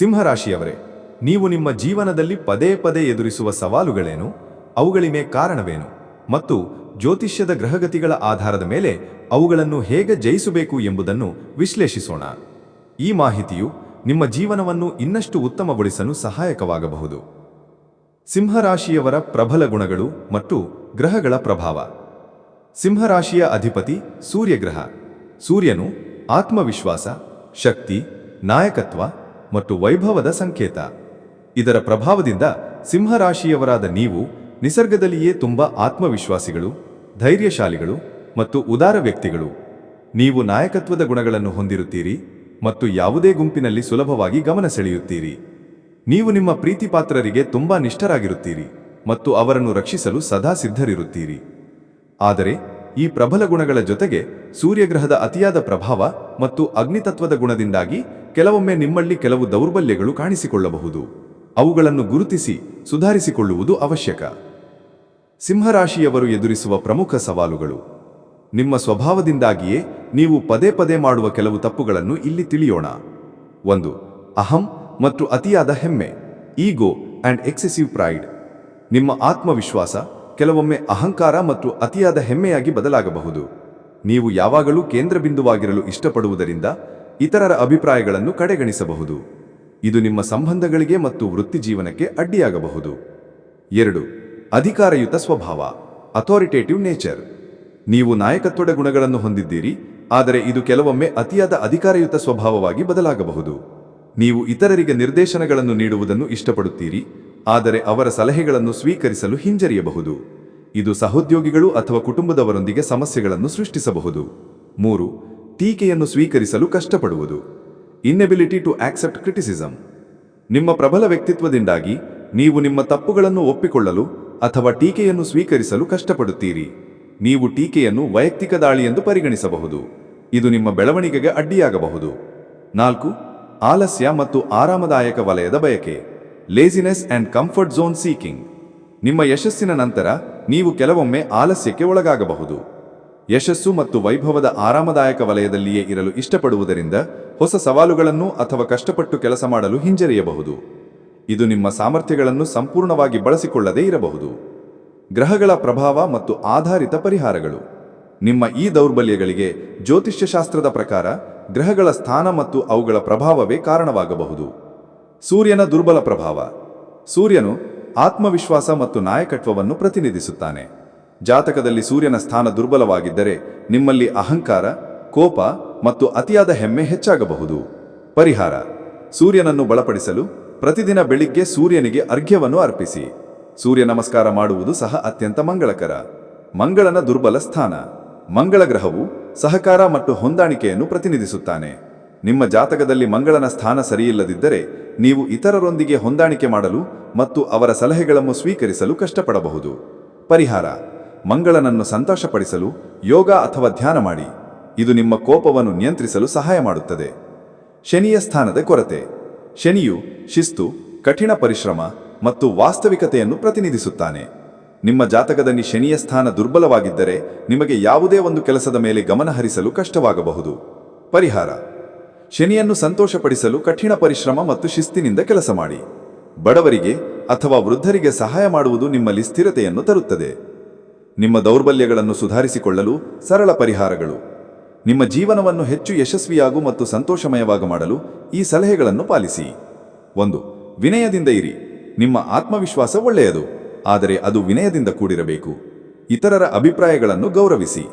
ಸಿಂಹರಾಶಿಯವರೇ, ನೀವು ನಿಮ್ಮ ಜೀವನದಲ್ಲಿ ಪದೇ ಪದೇ ಎದುರಿಸುವ ಸವಾಲುಗಳೇನು? ಅವುಗಳಿಮೆ ಕಾರಣವೇನು? ಮತ್ತು ಜ್ಯೋತಿಷ್ಯದ ಗ್ರಹಗತಿಗಳ ಆಧಾರದ ಮೇಲೆ ಅವುಗಳನ್ನು ಹೇಗೆ ಜಯಿಸಬೇಕು ಎಂಬುದನ್ನು ವಿಶ್ಲೇಷಿಸೋಣ. ಈ ಮಾಹಿತಿಯು ನಿಮ್ಮ ಜೀವನವನ್ನು ಇನ್ನಷ್ಟು ಉತ್ತಮಗೊಳಿಸಲು ಸಹಾಯಕವಾಗಬಹುದು. ಸಿಂಹರಾಶಿಯವರ ಪ್ರಬಲ ಗುಣಗಳು ಮತ್ತು ಗ್ರಹಗಳ ಪ್ರಭಾವ. ಸಿಂಹರಾಶಿಯ ಅಧಿಪತಿ ಸೂರ್ಯಗ್ರಹ. ಸೂರ್ಯನು ಆತ್ಮವಿಶ್ವಾಸ, ಶಕ್ತಿ, ನಾಯಕತ್ವ ಮತ್ತು ವೈಭವದ ಸಂಕೇತ. ಇದರ ಪ್ರಭಾವದಿಂದ ಸಿಂಹರಾಶಿಯವರಾದ ನೀವು ನಿಸರ್ಗದಲ್ಲಿಯೇ ತುಂಬ ಆತ್ಮವಿಶ್ವಾಸಿಗಳು, ಧೈರ್ಯಶಾಲಿಗಳು ಮತ್ತು ಉದಾರ ವ್ಯಕ್ತಿಗಳು. ನೀವು ನಾಯಕತ್ವದ ಗುಣಗಳನ್ನು ಹೊಂದಿರುತ್ತೀರಿ ಮತ್ತು ಯಾವುದೇ ಗುಂಪಿನಲ್ಲಿ ಸುಲಭವಾಗಿ ಗಮನ ಸೆಳೆಯುತ್ತೀರಿ. ನೀವು ನಿಮ್ಮ ಪ್ರೀತಿಪಾತ್ರರಿಗೆ ತುಂಬಾ ನಿಷ್ಠರಾಗಿರುತ್ತೀರಿ ಮತ್ತು ಅವರನ್ನು ರಕ್ಷಿಸಲು ಸದಾ ಸಿದ್ಧರಿರುತ್ತೀರಿ. ಆದರೆ, ಈ ಪ್ರಬಲ ಗುಣಗಳ ಜೊತೆಗೆ ಸೂರ್ಯಗ್ರಹದ ಅತಿಯಾದ ಪ್ರಭಾವ ಮತ್ತು ಅಗ್ನಿತತ್ವದ ಗುಣದಿಂದಾಗಿ ಕೆಲವೊಮ್ಮೆ ನಿಮ್ಮಲ್ಲಿ ಕೆಲವು ದೌರ್ಬಲ್ಯಗಳು ಕಾಣಿಸಿಕೊಳ್ಳಬಹುದು. ಅವುಗಳನ್ನು ಗುರುತಿಸಿ ಸುಧಾರಿಸಿಕೊಳ್ಳುವುದು ಅವಶ್ಯಕ. ಸಿಂಹರಾಶಿಯವರು ಎದುರಿಸುವ ಪ್ರಮುಖ ಸವಾಲುಗಳು. ನಿಮ್ಮ ಸ್ವಭಾವದಿಂದಾಗಿಯೇ ನೀವು ಪದೇ ಪದೇ ಮಾಡುವ ಕೆಲವು ತಪ್ಪುಗಳನ್ನು ಇಲ್ಲಿ ತಿಳಿಯೋಣ. ಒಂದು, ಅಹಂ ಮತ್ತು ಅತಿಯಾದ ಹೆಮ್ಮೆ, ಈಗೋ ಅಂಡ್ ಎಕ್ಸೆಸಿವ್ ಪ್ರೈಡ್. ನಿಮ್ಮ ಆತ್ಮವಿಶ್ವಾಸ ಕೆಲವೊಮ್ಮೆ ಅಹಂಕಾರ ಮತ್ತು ಅತಿಯಾದ ಹೆಮ್ಮೆಯಾಗಿ ಬದಲಾಗಬಹುದು. ನೀವು ಯಾವಾಗಲೂ ಕೇಂದ್ರಬಿಂದುವಾಗಿರಲು ಇಷ್ಟಪಡುವುದರಿಂದ ಇತರರ ಅಭಿಪ್ರಾಯಗಳನ್ನು ಕಡೆಗಣಿಸಬಹುದು. ಇದು ನಿಮ್ಮ ಸಂಬಂಧಗಳಿಗೆ ಮತ್ತು ವೃತ್ತಿಜೀವನಕ್ಕೆ ಅಡ್ಡಿಯಾಗಬಹುದು. ಎರಡು, ಅಧಿಕಾರಯುತ ಸ್ವಭಾವ ಅಥಾರಿಟೇಟಿವ್ ನೇಚರ್ ನೀವು ನಾಯಕತ್ವದ ಗುಣಗಳನ್ನು ಹೊಂದಿದ್ದೀರಿ, ಆದರೆ ಇದು ಕೆಲವೊಮ್ಮೆ ಅತಿಯಾದ ಅಧಿಕಾರಯುತ ಸ್ವಭಾವವಾಗಿ ಬದಲಾಗಬಹುದು. ನೀವು ಇತರರಿಗೆ ನಿರ್ದೇಶನಗಳನ್ನು ನೀಡುವುದನ್ನು ಇಷ್ಟಪಡುತ್ತೀರಿ, ಆದರೆ ಅವರ ಸಲಹೆಗಳನ್ನು ಸ್ವೀಕರಿಸಲು ಹಿಂಜರಿಯಬಹುದು. ಇದು ಸಹೋದ್ಯೋಗಿಗಳು ಅಥವಾ ಕುಟುಂಬದವರೊಂದಿಗೆ ಸಮಸ್ಯೆಗಳನ್ನು ಸೃಷ್ಟಿಸಬಹುದು. ಮೂರು ಟೀಕೆಯನ್ನು ಸ್ವೀಕರಿಸಲು ಕಷ್ಟಪಡುವುದು. ಇನ್ನೆಬಿಲಿಟಿ ಟು ಆಕ್ಸೆಪ್ಟ್ ಕ್ರಿಟಿಸಿಸಂ ನಿಮ್ಮ ಪ್ರಬಲ ವ್ಯಕ್ತಿತ್ವದಿಂದಾಗಿ ನೀವು ನಿಮ್ಮ ತಪ್ಪುಗಳನ್ನು ಒಪ್ಪಿಕೊಳ್ಳಲು ಅಥವಾ ಟೀಕೆಯನ್ನು ಸ್ವೀಕರಿಸಲು ಕಷ್ಟಪಡುತ್ತೀರಿ. ನೀವು ಟೀಕೆಯನ್ನು ವೈಯಕ್ತಿಕ ದಾಳಿ ಎಂದು ಪರಿಗಣಿಸಬಹುದು. ಇದು ನಿಮ್ಮ ಬೆಳವಣಿಗೆಗೆ ಅಡ್ಡಿಯಾಗಬಹುದು. ನಾಲ್ಕು, ಆಲಸ್ಯ ಮತ್ತು ಆರಾಮದಾಯಕ ವಲಯದ ಬಯಕೆ. Laziness and comfort zone seeking ನಿಮ್ಮ ಯಶಸ್ಸಿನ ನಂತರ ನೀವು ಕೆಲವೊಮ್ಮೆ ಆಲಸ್ಯಕ್ಕೆ ಒಳಗಾಗಬಹುದು. ಯಶಸ್ಸು ಮತ್ತು ವೈಭವದ ಆರಾಮದಾಯಕ ವಲಯದಲ್ಲಿಯೇ ಇರಲು ಇಷ್ಟಪಡುವುದರಿಂದ ಹೊಸ ಸವಾಲುಗಳನ್ನು ಅಥವಾ ಕಷ್ಟಪಟ್ಟು ಕೆಲಸ ಮಾಡಲು ಹಿಂಜರಿಯಬಹುದು. ಇದು ನಿಮ್ಮ ಸಾಮರ್ಥ್ಯಗಳನ್ನು ಸಂಪೂರ್ಣವಾಗಿ ಬಳಸಿಕೊಳ್ಳದೇ ಇರಬಹುದು. ಗ್ರಹಗಳ ಪ್ರಭಾವ ಮತ್ತು ಆಧಾರಿತ ಪರಿಹಾರಗಳು. ನಿಮ್ಮ ಈ ದೌರ್ಬಲ್ಯಗಳಿಗೆ ಜ್ಯೋತಿಷ್ಯಶಾಸ್ತ್ರದ ಪ್ರಕಾರ ಗ್ರಹಗಳ ಸ್ಥಾನ ಮತ್ತು ಅವುಗಳ ಪ್ರಭಾವವೇ ಕಾರಣವಾಗಬಹುದು. ಸೂರ್ಯನ ದುರ್ಬಲ ಪ್ರಭಾವ. ಸೂರ್ಯನು ಆತ್ಮವಿಶ್ವಾಸ ಮತ್ತು ನಾಯಕತ್ವವನ್ನು ಪ್ರತಿನಿಧಿಸುತ್ತಾನೆ. ಜಾತಕದಲ್ಲಿ ಸೂರ್ಯನ ಸ್ಥಾನ ದುರ್ಬಲವಾಗಿದ್ದರೆ ನಿಮ್ಮಲ್ಲಿ ಅಹಂಕಾರ, ಕೋಪ ಮತ್ತು ಅತಿಯಾದ ಹೆಮ್ಮೆ ಹೆಚ್ಚಾಗಬಹುದು. ಪರಿಹಾರ. ಸೂರ್ಯನನ್ನು ಬಲಪಡಿಸಲು ಪ್ರತಿದಿನ ಬೆಳಿಗ್ಗೆ ಸೂರ್ಯನಿಗೆ ಅರ್ಘ್ಯವನ್ನು ಅರ್ಪಿಸಿ. ಸೂರ್ಯ ನಮಸ್ಕಾರ ಮಾಡುವುದು ಸಹ ಅತ್ಯಂತ ಮಂಗಳಕರ. ಮಂಗಳನ ದುರ್ಬಲ ಸ್ಥಾನ. ಮಂಗಳ ಗ್ರಹವು ಸಹಕಾರ ಮತ್ತು ಹೊಂದಾಣಿಕೆಯನ್ನು ಪ್ರತಿನಿಧಿಸುತ್ತಾನೆ. ನಿಮ್ಮ ಜಾತಕದಲ್ಲಿ ಮಂಗಳನ ಸ್ಥಾನ ಸರಿಯಿಲ್ಲದಿದ್ದರೆ ನೀವು ಇತರರೊಂದಿಗೆ ಹೊಂದಾಣಿಕೆ ಮಾಡಲು ಮತ್ತು ಅವರ ಸಲಹೆಗಳನ್ನು ಸ್ವೀಕರಿಸಲು ಕಷ್ಟಪಡಬಹುದು. ಪರಿಹಾರ. ಮಂಗಳನನ್ನು ಸಂತೋಷಪಡಿಸಲು ಯೋಗ ಅಥವಾ ಧ್ಯಾನ ಮಾಡಿ. ಇದು ನಿಮ್ಮ ಕೋಪವನ್ನು ನಿಯಂತ್ರಿಸಲು ಸಹಾಯ ಮಾಡುತ್ತದೆ. ಶನಿಯ ಸ್ಥಾನದ ಕೊರತೆ. ಶನಿಯು ಶಿಸ್ತು, ಕಠಿಣ ಪರಿಶ್ರಮ ಮತ್ತು ವಾಸ್ತವಿಕತೆಯನ್ನು ಪ್ರತಿನಿಧಿಸುತ್ತಾನೆ. ನಿಮ್ಮ ಜಾತಕದಲ್ಲಿ ಶನಿಯ ಸ್ಥಾನ ದುರ್ಬಲವಾಗಿದ್ದರೆ ನಿಮಗೆ ಯಾವುದೇ ಒಂದು ಕೆಲಸದ ಮೇಲೆ ಗಮನ ಹರಿಸಲು ಕಷ್ಟವಾಗಬಹುದು. ಪರಿಹಾರ. ಶನಿಯನ್ನು ಸಂತೋಷಪಡಿಸಲು ಕಠಿಣ ಪರಿಶ್ರಮ ಮತ್ತು ಶಿಸ್ತಿನಿಂದ ಕೆಲಸ ಮಾಡಿ. ಬಡವರಿಗೆ ಅಥವಾ ವೃದ್ಧರಿಗೆ ಸಹಾಯ ಮಾಡುವುದು ನಿಮ್ಮಲ್ಲಿ ಸ್ಥಿರತೆಯನ್ನು ತರುತ್ತದೆ. ನಿಮ್ಮ ದೌರ್ಬಲ್ಯಗಳನ್ನು ಸುಧಾರಿಸಿಕೊಳ್ಳಲು ಸರಳ ಪರಿಹಾರಗಳು. ನಿಮ್ಮ ಜೀವನವನ್ನು ಹೆಚ್ಚು ಯಶಸ್ವಿಯಾಗು ಮತ್ತು ಸಂತೋಷಮಯವಾಗ ಮಾಡಲು ಈ ಸಲಹೆಗಳನ್ನು ಪಾಲಿಸಿ. ಒಂದು, ವಿನಯದಿಂದ ಇರಿ. ನಿಮ್ಮ ಆತ್ಮವಿಶ್ವಾಸ ಒಳ್ಳೆಯದು, ಆದರೆ ಅದು ವಿನಯದಿಂದ ಕೂಡಿರಬೇಕು. ಇತರರ ಅಭಿಪ್ರಾಯಗಳನ್ನು ಗೌರವಿಸಿ.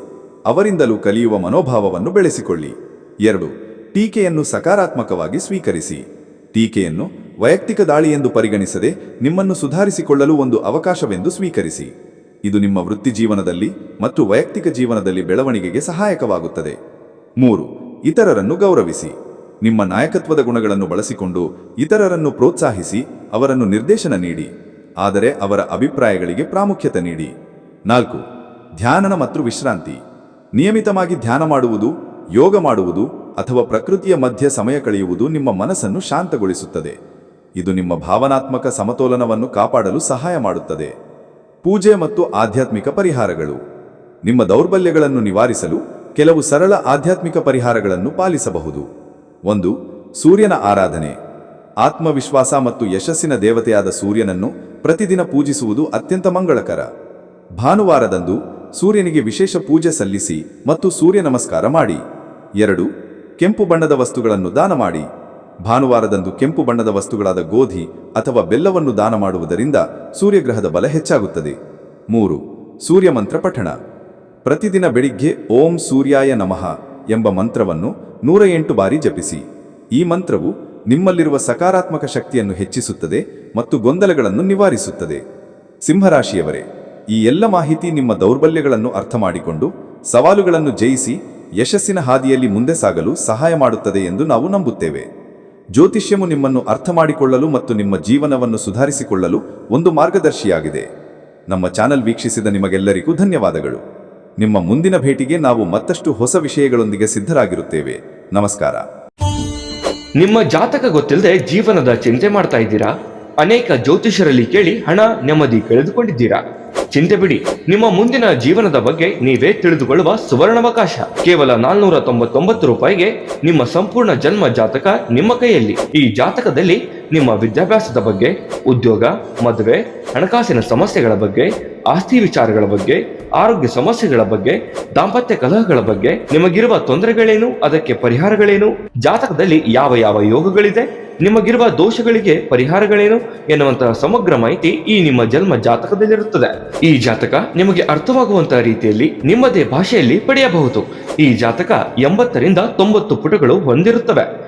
ಅವರಿಂದಲೂ ಕಲಿಯುವ ಮನೋಭಾವವನ್ನು ಬೆಳೆಸಿಕೊಳ್ಳಿ. ಎರಡು, ಟೀಕೆಯನ್ನು ಸಕಾರಾತ್ಮಕವಾಗಿ ಸ್ವೀಕರಿಸಿ. ಟೀಕೆಯನ್ನು ವೈಯಕ್ತಿಕ ದಾಳಿ ಎಂದು ಪರಿಗಣಿಸದೆ ನಿಮ್ಮನ್ನು ಸುಧಾರಿಸಿಕೊಳ್ಳಲು ಒಂದು ಅವಕಾಶವೆಂದು ಸ್ವೀಕರಿಸಿ. ಇದು ನಿಮ್ಮ ವೃತ್ತಿ ಜೀವನದಲ್ಲಿ ಮತ್ತು ವೈಯಕ್ತಿಕ ಜೀವನದಲ್ಲಿ ಬೆಳವಣಿಗೆಗೆ ಸಹಾಯಕವಾಗುತ್ತದೆ. ಮೂರು, ಇತರರನ್ನು ಗೌರವಿಸಿ. ನಿಮ್ಮ ನಾಯಕತ್ವದ ಗುಣಗಳನ್ನು ಬಳಸಿಕೊಂಡು ಇತರರನ್ನು ಪ್ರೋತ್ಸಾಹಿಸಿ, ಅವರನ್ನು ನಿರ್ದೇಶನ ನೀಡಿ, ಆದರೆ ಅವರ ಅಭಿಪ್ರಾಯಗಳಿಗೆ ಪ್ರಾಮುಖ್ಯತೆ ನೀಡಿ. ನಾಲ್ಕು, ಧ್ಯಾನನ ಮತ್ತು ವಿಶ್ರಾಂತಿ. ನಿಯಮಿತವಾಗಿ ಧ್ಯಾನ ಮಾಡುವುದು, ಯೋಗ ಮಾಡುವುದು ಅಥವಾ ಪ್ರಕೃತಿಯ ಮಧ್ಯ ಸಮಯ ಕಳೆಯುವುದು ನಿಮ್ಮ ಮನಸ್ಸನ್ನು ಶಾಂತಗೊಳಿಸುತ್ತದೆ. ಇದು ನಿಮ್ಮ ಭಾವನಾತ್ಮಕ ಸಮತೋಲನವನ್ನು ಕಾಪಾಡಲು ಸಹಾಯ ಮಾಡುತ್ತದೆ. ಪೂಜೆ ಮತ್ತು ಆಧ್ಯಾತ್ಮಿಕ ಪರಿಹಾರಗಳು. ನಿಮ್ಮ ದೌರ್ಬಲ್ಯಗಳನ್ನು ನಿವಾರಿಸಲು ಕೆಲವು ಸರಳ ಆಧ್ಯಾತ್ಮಿಕ ಪರಿಹಾರಗಳನ್ನು ಪಾಲಿಸಬಹುದು. ಒಂದು, ಸೂರ್ಯನ ಆರಾಧನೆ. ಆತ್ಮವಿಶ್ವಾಸ ಮತ್ತು ಯಶಸ್ಸಿನ ದೇವತೆಯಾದ ಸೂರ್ಯನನ್ನು ಪ್ರತಿದಿನ ಪೂಜಿಸುವುದು ಅತ್ಯಂತ ಮಂಗಳಕರ. ಭಾನುವಾರದಂದು ಸೂರ್ಯನಿಗೆ ವಿಶೇಷ ಪೂಜೆ ಸಲ್ಲಿಸಿ ಮತ್ತು ಸೂರ್ಯ ನಮಸ್ಕಾರ ಮಾಡಿ. ಎರಡು, ಕೆಂಪು ಬಣ್ಣದ ವಸ್ತುಗಳನ್ನು ದಾನ ಮಾಡಿ. ಭಾನುವಾರದಂದು ಕೆಂಪು ಬಣ್ಣದ ವಸ್ತುಗಳಾದ ಗೋಧಿ ಅಥವಾ ಬೆಲ್ಲವನ್ನು ದಾನ ಮಾಡುವುದರಿಂದ ಸೂರ್ಯಗ್ರಹದ ಬಲ ಹೆಚ್ಚಾಗುತ್ತದೆ. ಮೂರು, ಸೂರ್ಯ ಮಂತ್ರ ಪಠಣ. ಪ್ರತಿದಿನ ಬೆಳಿಗ್ಗೆ ಓಂ ಸೂರ್ಯಾಯ ನಮಃ ಎಂಬ ಮಂತ್ರವನ್ನು ನೂರ ಎಂಟು ಬಾರಿ ಜಪಿಸಿ. ಈ ಮಂತ್ರವು ನಿಮ್ಮಲ್ಲಿರುವ ಸಕಾರಾತ್ಮಕ ಶಕ್ತಿಯನ್ನು ಹೆಚ್ಚಿಸುತ್ತದೆ ಮತ್ತು ಗೊಂದಲಗಳನ್ನು ನಿವಾರಿಸುತ್ತದೆ. ಸಿಂಹರಾಶಿಯವರೇ, ಈ ಎಲ್ಲ ಮಾಹಿತಿ ನಿಮ್ಮ ದೌರ್ಬಲ್ಯಗಳನ್ನು ಅರ್ಥ ಮಾಡಿಕೊಂಡು ಸವಾಲುಗಳನ್ನು ಜಯಿಸಿ ಯಶಸ್ಸಿನ ಹಾದಿಯಲ್ಲಿ ಮುಂದೆ ಸಾಗಲು ಸಹಾಯ ಮಾಡುತ್ತದೆ ಎಂದು ನಾವು ನಂಬುತ್ತೇವೆ. ಜ್ಯೋತಿಷ್ಯವು ನಿಮ್ಮನ್ನು ಅರ್ಥ ಮಾಡಿಕೊಳ್ಳಲು ಮತ್ತು ನಿಮ್ಮ ಜೀವನವನ್ನು ಸುಧಾರಿಸಿಕೊಳ್ಳಲು ಒಂದು ಮಾರ್ಗದರ್ಶಿಯಾಗಿದೆ. ನಮ್ಮ ಚಾನಲ್ ವೀಕ್ಷಿಸಿದ ನಿಮಗೆಲ್ಲರಿಗೂ ಧನ್ಯವಾದಗಳು. ನಿಮ್ಮ ಮುಂದಿನ ಭೇಟಿಗೆ ನಾವು ಮತ್ತಷ್ಟು ಹೊಸ ವಿಷಯಗಳೊಂದಿಗೆ ಸಿದ್ಧರಾಗಿರುತ್ತೇವೆ. ನಮಸ್ಕಾರ. ನಿಮ್ಮ ಜಾತಕ ಗೊತ್ತಿಲ್ಲದೆ ಜೀವನದ ಚಿಂತೆ ಮಾಡ್ತಾ ಇದ್ದೀರಾ? ಅನೇಕ ಜ್ಯೋತಿಷರಲ್ಲಿ ಕೇಳಿ ಹಣ ನೆಮ್ಮದಿ ಕಳೆದುಕೊಂಡಿದ್ದೀರಾ? ಚಿಂತೆ ಬಿಡಿ. ನಿಮ್ಮ ಮುಂದಿನ ಜೀವನದ ಬಗ್ಗೆ ನೀವೇ ತಿಳಿದುಕೊಳ್ಳುವ ಸುವರ್ಣಾವಕಾಶ. ಕೇವಲ ನಾಲ್ನೂರ ತೊಂಬತ್ತೊಂಬತ್ತು ರೂಪಾಯಿಗೆ ನಿಮ್ಮ ಸಂಪೂರ್ಣ ಜನ್ಮ ಜಾತಕ ನಿಮ್ಮ ಕೈಯಲ್ಲಿ. ಈ ಜಾತಕದಲ್ಲಿ ನಿಮ್ಮ ವಿದ್ಯಾಭ್ಯಾಸದ ಬಗ್ಗೆ, ಉದ್ಯೋಗ, ಮದುವೆ, ಹಣಕಾಸಿನ ಸಮಸ್ಯೆಗಳ ಬಗ್ಗೆ, ಆಸ್ತಿ ವಿಚಾರಗಳ ಬಗ್ಗೆ, ಆರೋಗ್ಯ ಸಮಸ್ಯೆಗಳ ಬಗ್ಗೆ, ದಾಂಪತ್ಯ ಕಲಹಗಳ ಬಗ್ಗೆ ನಿಮಗಿರುವ ತೊಂದರೆಗಳೇನು, ಅದಕ್ಕೆ ಪರಿಹಾರಗಳೇನು, ಜಾತಕದಲ್ಲಿ ಯಾವ ಯಾವ ಯೋಗಗಳಿದೆ, ನಿಮಗಿರುವ ದೋಷಗಳಿಗೆ ಪರಿಹಾರಗಳೇನು ಎನ್ನುವಂತಹ ಸಮಗ್ರ ಮಾಹಿತಿ ಈ ನಿಮ್ಮ ಜನ್ಮ ಜಾತಕದಲ್ಲಿರುತ್ತದೆ. ಈ ಜಾತಕ ನಿಮಗೆ ಅರ್ಥವಾಗುವಂತಹ ರೀತಿಯಲ್ಲಿ ನಿಮ್ಮದೇ ಭಾಷೆಯಲ್ಲಿ ಪಡೆಯಬಹುದು. ಈ ಜಾತಕ ಎಂಬತ್ತರಿಂದ ತೊಂಬತ್ತು ಪುಟಗಳು ಹೊಂದಿರುತ್ತವೆ.